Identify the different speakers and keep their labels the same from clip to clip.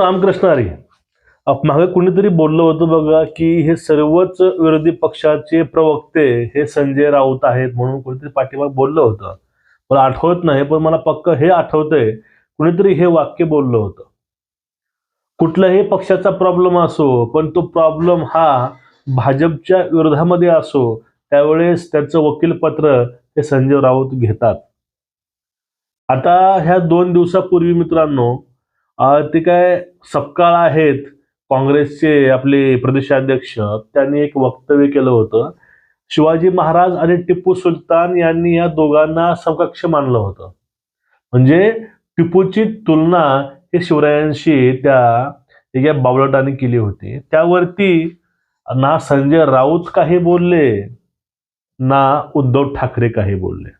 Speaker 1: रामकृष्ण हरी. मागे कुणीतरी बोललं होतं बघा की हे सर्वच विरोधी पक्षाचे प्रवक्ते हे संजय राऊत आहेत म्हणून कोणीतरी पाठीमाग बोललं होतं. मला आठवत नाही पण मला पक्क हे आठवतंय कुणीतरी हे वाक्य बोललं होतं. कुठल्याही पक्षाचा प्रॉब्लेम असो पण तो प्रॉब्लेम हा भाजपच्या विरोधामध्ये असो त्यावेळेस त्याचं वकीलपत्र हे संजय राऊत घेतात. आता ह्या दोन दिवसापूर्वी मित्रांनो ते काय सपकाळ आहेत. काँग्रेसचे आपले प्रदेशाध्यक्ष त्यांनी एक वक्तव्य केलं होतं. शिवाजी महाराज आणि टिपू सुलतान यांनी या दोघांना समकक्ष मानलं होतं. म्हणजे टिपूची तुलना हे शिवरायांशी त्या एका बावळटाने केली होती. त्यावरती ना संजय राऊत काही बोलले ना उद्धव ठाकरे काही बोलले.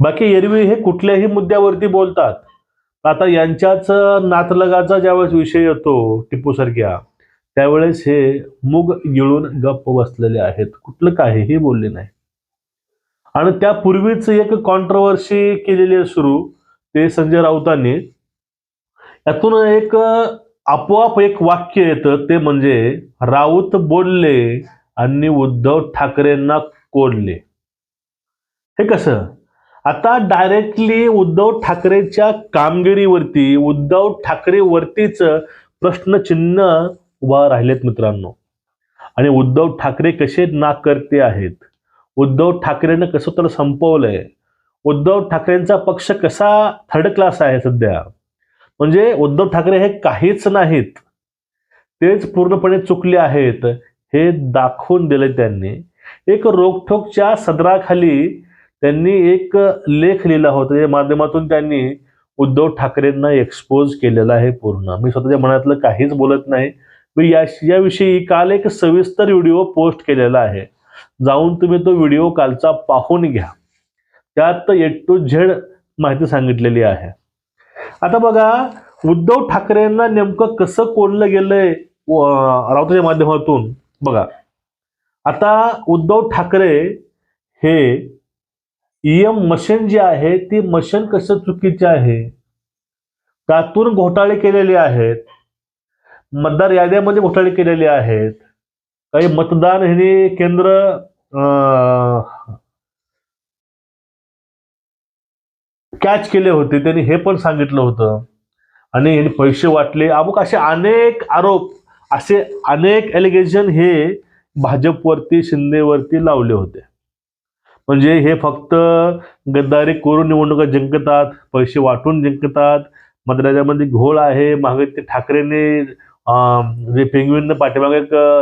Speaker 1: बाकी एरवी हे कुठल्याही मुद्द्यावरती बोलतात. आता यांच्याच नातलगाचा ज्यावेळेस विषय येतो टिपूसारख्या त्यावेळेस हे मूग गिळून गप्प बसलेले आहेत. कुठलं काहीही बोलले नाही. आणि त्यापूर्वीच एक कॉन्ट्रोवर्सी केलेली आहे सुरू ते संजय राऊतांनी. यातून एक आपोआप एक वाक्य येतं ते म्हणजे राऊत बोलले आणि उद्धव ठाकरेंना कोडले हे कसं? आता डायरेक्टली उद्धव ठाकरेच्या कामगिरीवरती उद्धव ठाकरेवरतीच प्रश्नचिन्ह उभा राहिलेत मित्रांनो. आणि उद्धव ठाकरे कसे नाकर्ते आहेत? उद्धव ठाकरेनं कसं तर संपवलंय. उद्धव ठाकरेंचा पक्ष कसा थर्ड क्लास आहे सध्या? म्हणजे उद्धव ठाकरे हे काहीच नाहीत. तेच पूर्णपणे चुकले आहेत हे दाखवून दिले त्यांनी. एक रोखोकच्या सदराखाली त्यांनी एक लेख लिहिला होता या माध्यमातून त्यांनी उद्धव ठाकरेंना एक्सपोज केलेला आहे पूर्ण. मी स्वतःच्या मनातलं काहीच बोलत नाही. मी या याविषयी काल एक सविस्तर व्हिडिओ पोस्ट केलेला आहे. जाऊन तुम्ही तो व्हिडिओ कालचा पाहून घ्या. त्यात एट टू झेड माहिती सांगितलेली आहे. आता बघा उद्धव ठाकरेंना नेमकं कसं कोडलं गेलंय व- राऊताच्या माध्यमातून बघा. आता उद्धव ठाकरे हे ईएम मशीन जी आहे ती मशीन कसं चुकीची आहे? त्यातून घोटाळे केलेले आहेत. मतदार याद्यामध्ये घोटाळे केलेले आहेत. काही मतदान हे केंद्र कॅच केले होते. त्यांनी हे पण सांगितलं होतं. आणि यांनी पैसे वाटले. अमुक असे अनेक आरोप असे अनेक एलिगेशन हे भाजपवरती शिंदेवरती लावले होते. म्हणजे हे फक्त गद्दारी करून निवडणुका जिंकतात पैसे वाटून जिंकतात. मद्राजामध्ये घोळ आहे. मागे ते ठाकरेने जे पेंगवीन पाठीमागे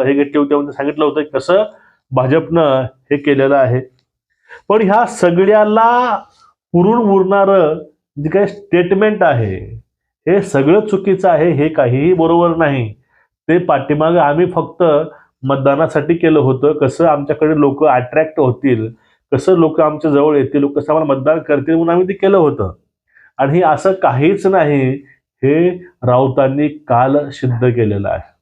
Speaker 1: हे घेतले होते म्हणजे सांगितलं होतं कसं भाजपनं हे केलेलं आहे. पण ह्या सगळ्याला पुरून उरणारं जे काही स्टेटमेंट आहे हे सगळं चुकीचं आहे हे काहीही बरोबर नाही. ते पाठीमागे आम्ही फक्त मतदानासाठी केलं होतं. कसं आमच्याकडे लोक अट्रॅक्ट होतील कसं लोक आमच्या जवळ येतील कसं आम्हाला मतदान करतील म्हणून आम्ही ते केलं होतं. आणि हे असं काहीच नाही हे राऊतांनी काल सिद्ध केलेलं आहे.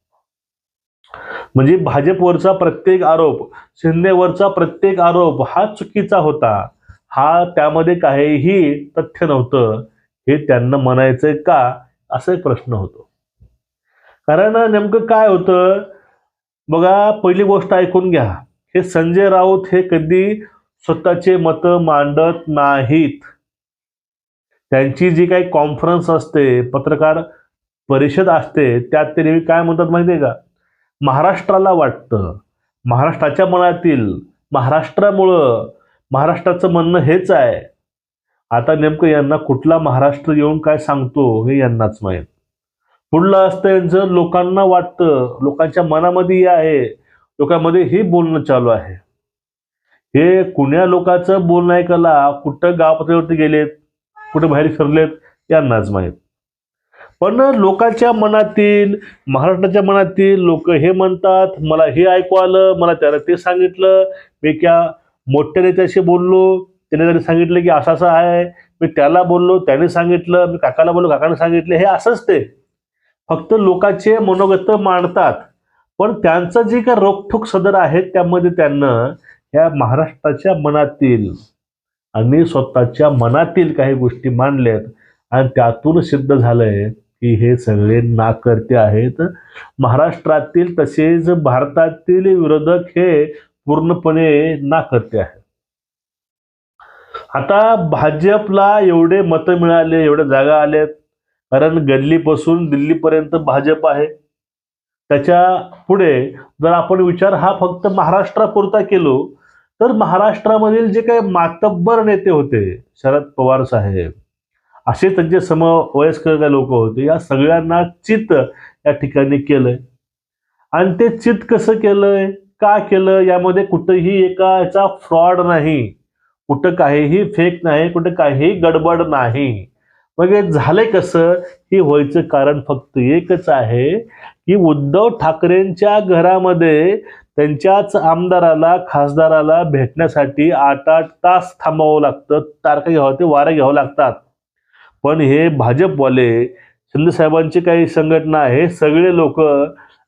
Speaker 1: म्हणजे भाजपवरचा प्रत्येक आरोप शिंदेवरचा प्रत्येक आरोप हा चुकीचा होता. हा त्यामध्ये काहीही तथ्य नव्हतं. हे त्यांना म्हणायचंय का? असा एक प्रश्न होतो. कारण नेमकं काय होतं? बघा पहिली गोष्ट ऐकून घ्या. हे संजय राऊत हे कधी स्वतःचे मतं मांडत नाहीत. त्यांची जी काही कॉन्फरन्स असते पत्रकार परिषद असते त्यात ते नेहमी काय म्हणतात माहिती आहे का? महाराष्ट्राला वाटतं. महाराष्ट्राच्या मनातील महाराष्ट्रामुळं महाराष्ट्राचं म्हणणं हेच आहे. आता नेमकं यांना कुठला महाराष्ट्र येऊन काय सांगतो हे यांनाच माहीत. पुढलं असतं यांचं लोकांना वाटतं लोकांच्या मनामध्ये हे आहे लोकांमध्ये हे बोलणं चालू आहे. हे कुण्या लोकांचं बोलणं ऐकायला कुठं गाव पातळीवरती गेलेत कुठं बाहेर फिरलेत यांनाच माहीत. पण लोकांच्या मनातील महाराष्ट्राच्या मनातील लोक हे म्हणतात मला हे ऐकू आलं मला त्याला ते सांगितलं. मी क्या मोठ्या नेत्याशी बोललो त्याने त्याने सांगितलं की असं असं आहे. मी त्याला बोललो त्याने सांगितलं. मी काकाला बोललो काकाने सांगितलं. हे असंच ते. फक्त लोकांचे मनोगत मांडतात. पण त्यांचं जे काही रोखठोक सदर आहेत त्यामध्ये त्यांना ह्या महाराष्ट्राच्या मनातील आणि स्वतःच्या मनातील काही गोष्टी मांडल्यात आणि त्यातून सिद्ध झालंय की हे सगळे नाकर्ते आहेत. महाराष्ट्रातील तसेच भारतातील विरोधक हे पूर्णपणे नाकर्ते आहेत. आता भाजपला एवढे मतं मिळाले एवढ्या जागा आल्यात कारण गल्लीपासून दिल्लीपर्यंत भाजप आहे. त्याच्या पुढे जर आपण विचार हा फक्त महाराष्ट्रापुरता केलो तर महाराष्ट्रामधील जे काही मातब्बर नेते होते शरद पवार साहेब असे त्यांचे समवयस्कर काही लोक होते या सगळ्यांना चित या ठिकाणी केलंय. आणि ते चित कसं केलंय का केलं यामध्ये कुठंही एका याचा फ्रॉड नाही. कुठं काहीही फेक नाही कुठं काहीही गडबड नाही. मग हे झालंय कसं? हे व्हायचं कारण फक्त एकच आहे की उद्धव ठाकरेंच्या घरामध्ये त्यांच्याच आमदाराला खासदाराला भेटण्यासाठी आठ आठ तास थांबावं लागतं तारखा घ्यावं ते वारे घ्यावं लागतात. पण हे भाजपवाले शिंदेसाहेबांची काही संघटना आहे सगळे लोक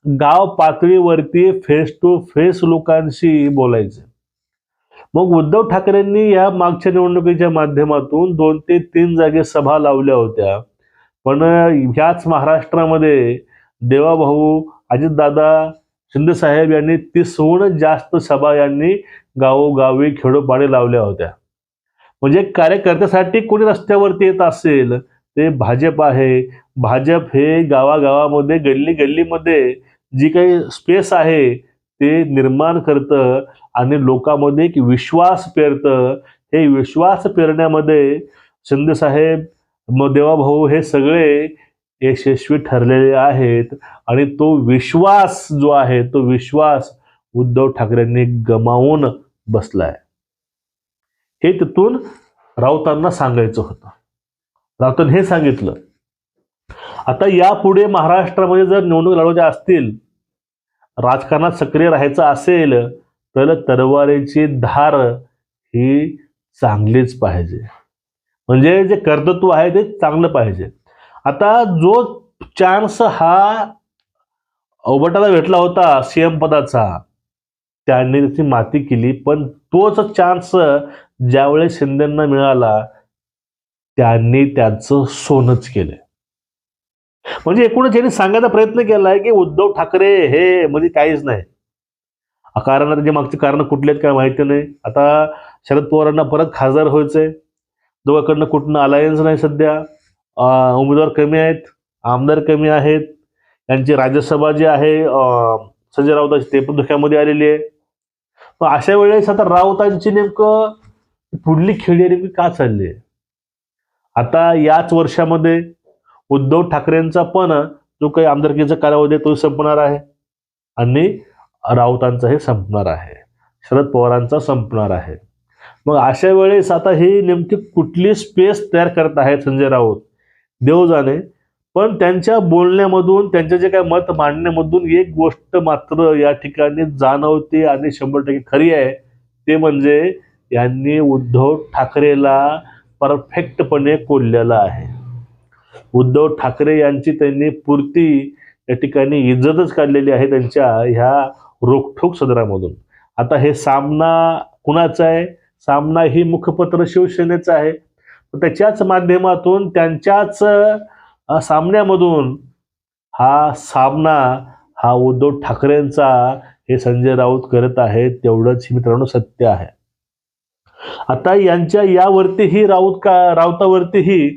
Speaker 1: गाव पातळीवरती फेस टू फेस लोकांशी बोलायचे. मग उद्धव ठाकरेंनी या मागच्या निवडणुकीच्या माध्यमातून दोन ते तीन जागे सभा लावल्या होत्या. पण ह्याच महाराष्ट्रामध्ये देवाभाऊ अजितदादा शिंदे साहेब यांनी तीसहून जास्त सभा यांनी गावोगावी खेडोपाडे लावल्या होत्या. म्हणजे कार्यकर्त्यासाठी कोणी रस्त्यावरती येत असेल ते भाजप आहे. भाजप हे गावागावामध्ये गल्ली गल्लीमध्ये जी काही स्पेस आहे ते निर्माण करतं आणि लोकांमध्ये एक विश्वास पेरतं. हे विश्वास पेरण्यामध्ये शिंदे साहेब मग देवाभाऊ हे सगळे यशस्वी ठरलेले आहेत आणि तो विश्वास जो आहे तो विश्वास उद्धव ठाकरेंनी गमावून बसलाय. हे तिथून राऊतांना सांगायचं होतं. राऊतांनी हे सांगितलं आता यापुढे महाराष्ट्रामध्ये जर निवडणूक लढवायच्या असतील राजकारणात सक्रिय राहायचं असेल तर तरवारीची धार ही चांगलीच पाहिजे. म्हणजे जे कर्तृत्व आहे ते चांगलं पाहिजे. आता जो चान्स हा अवबटाला भेटला होता सीएम पदाचा त्यांनी त्याची माती केली पण तोच चान्स ज्यावेळेस शिंदेना मिळाला त्यांनी त्याचं सोनच केलं. म्हणजे एकूणच यांनी सांगायचा प्रयत्न केलाय की उद्धव ठाकरे हे म्हणजे काहीच नाही. कारण त्याचे मागची कारण कुठली आहेत काय माहिती नाही. आता शरद पवारांना परत खासदार व्हायचंय. दोघांकडनं कुठनं अलायन्स नाही सध्या. उमेदवार कमी आहेत आमदार कमी आहेत त्यांची राज्यसभा जी आहे संजय राऊतांची ते पण धोक्यामध्ये आलेली आहे. मग अशा वेळेस आता राऊतांची नेमकं पुढली खेळी नेमकी का चालली आहे? आता याच वर्षामध्ये उद्धव ठाकरेंचा पण जो काही आमदारकीचा कालावधी तो संपणार आहे आणि राऊतांचा हे संपणार आहे. शरद पवारांचा संपणार आहे. मग अशा वेळेस आता ही नेमकी कुठली स्पेस तयार करत आहेत संजय राऊत? देव जाणे. पण त्यांच्या बोलण्यामधून त्यांच्या जे काही मत मांडण्यामधून एक गोष्ट मात्र या ठिकाणी जाणवते आणि शंभर टक्के खरी आहे. ते म्हणजे यांनी उद्धव ठाकरेला परफेक्टपणे कोल्लेला आहे. उद्धव ठाकरे यांची त्यांनी पूर्ती या ठिकाणी इज्जतच काढलेली आहे त्यांच्या ह्या रोखठोक सदरामधून. आता हे सामना कुणाचा आहे? सामना ही मुखपत्र शिवसेनेचा आहे. त्याच्याच माध्यमातून त्यांच्याच सामन्यामधून हा सामना हा उद्धव ठाकरेंचा हे संजय राऊत करत आहेत तेवढंच मित्रांनो सत्य आहे. आता यांच्या यावरतीही राऊत का राऊतावरतीही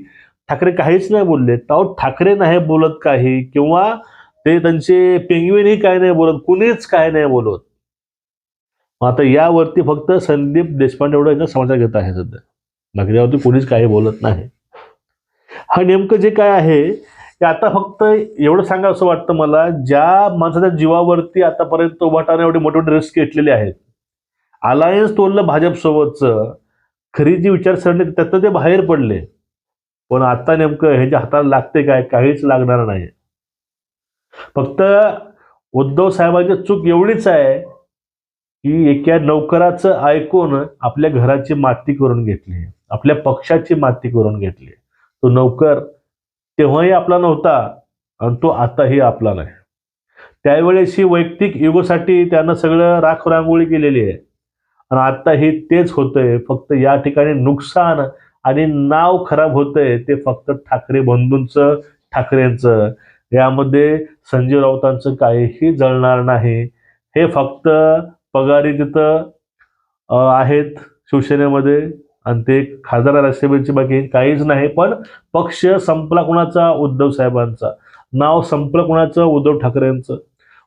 Speaker 1: ठाकरे काहीच नाही बोलले. राऊत ठाकरे नाही बोलत काही किंवा ते त्यांचे पेंगवीनही काय नाही बोलत कुणीच काय नाही बोलत. आता यावरती फक्त संदीप देशपांडे एवढं याचा समाचार घेत आहे सध्या. बाकी कोणीच काही बोलत नाही. हा नेमकं जे काय आहे ते आता फक्त एवढं सांगा असं वाटतं मला ज्या माणसाच्या जीवावरती आतापर्यंत उभाटाने एवढे मोठे मोठे रिस्क घेतलेले आहेत अलायन्स तोडलं भाजपसोबतचं खरी जी विचारसरणी त्यातनं ते बाहेर पडले. पण आता नेमकं ह्याच्या हाताला लागते काय काहीच लागणार नाही. फक्त उद्धव साहेबांची चूक एवढीच आहे की एका नौकराचं ऐकून आपल्या घराची माती करून घेतली. आपल्या पक्षाची माती करून घेतली. तो नौकर तेव्हाही आपला नव्हता आणि तो आताही आपला नाही. त्यावेळेस ही वैयक्तिक युगोसाठी त्यानं सगळं राख रांगोळी केलेली आहे. आणि आताही तेच होतंय फक्त या ठिकाणी नुकसान आणि नाव खराब होतंय ते फक्त ठाकरे बंधूंचं ठाकरेंचं. यामध्ये संजय राऊतांचं काहीही जळणार नाही. हे फक्त पगारी तिथं आहेत शिवसेनेमध्ये. आणि ते खासदार राज्यसभेची बाकी काहीच नाही पण पक्ष संपला कुणाचा? उद्धव साहेबांचा. नाव संपलं कुणाचं? उद्धव ठाकरेंचं.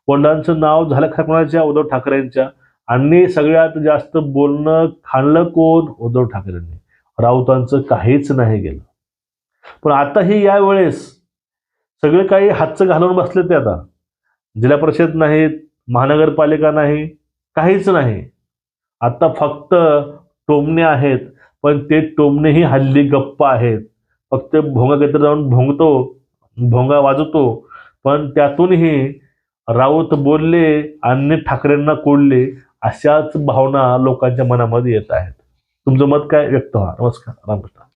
Speaker 1: वडिलांचं नाव झालं का कुणाच्या? उद्धव ठाकरेंच्या. आणि सगळ्यात जास्त बोलणं खाणलं कोण? उद्धव ठाकरेंनी. राऊतांचं काहीच नाही गेलं. पण आताही यावेळेस सगळे काही हातचं घालून बसले ते आता. जिल्हा परिषद नाहीत महानगरपालिका नाही काहीच नाही. आता फक्त टोमणे आहेत. पण ते टोमणेही हल्ली गप्प आहेत. फक्त भोंगा काहीतरी जाऊन भोंगतो भोंगा वाजवतो पण त्यातूनही राऊत बोलले आणि ठाकरेंना कोडले अशाच भावना लोकांच्या मनामध्ये येत आहेत. तुमचं मत काय? व्यक्त व्हा. नमस्कार. रामकृष्ण.